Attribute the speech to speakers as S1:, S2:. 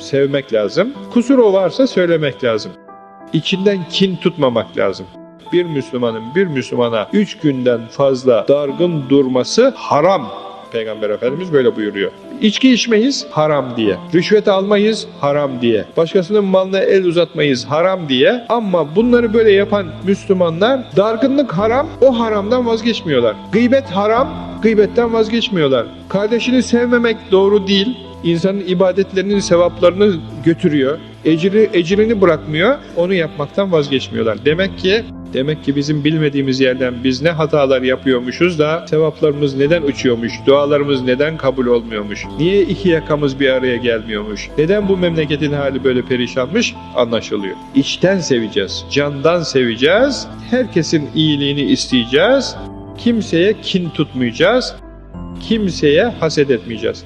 S1: sevmek lazım. Kusuru varsa söylemek lazım. İçinden kin tutmamak lazım. Bir Müslümanın bir Müslümana üç günden fazla dargın durması haram. Peygamber Efendimiz böyle buyuruyor. İçki içmeyiz haram diye. Rüşvet almayız haram diye. Başkasının malına el uzatmayız haram diye. Ama bunları böyle yapan Müslümanlar dargınlık haram, o haramdan vazgeçmiyorlar. Gıybet haram, gıybetten vazgeçmiyorlar. Kardeşini sevmemek doğru değil. İnsanın ibadetlerinin sevaplarını götürüyor. Ecri, ecrini bırakmıyor. Onu yapmaktan vazgeçmiyorlar. Demek ki Demek ki bizim bilmediğimiz yerden biz ne hatalar yapıyormuşuz da sevaplarımız neden uçuyormuş, dualarımız neden kabul olmuyormuş, niye iki yakamız bir araya gelmiyormuş, neden bu memleketin hali böyle perişanmış anlaşılıyor. İçten seveceğiz, candan seveceğiz, herkesin iyiliğini isteyeceğiz, kimseye kin tutmayacağız, kimseye haset etmeyeceğiz.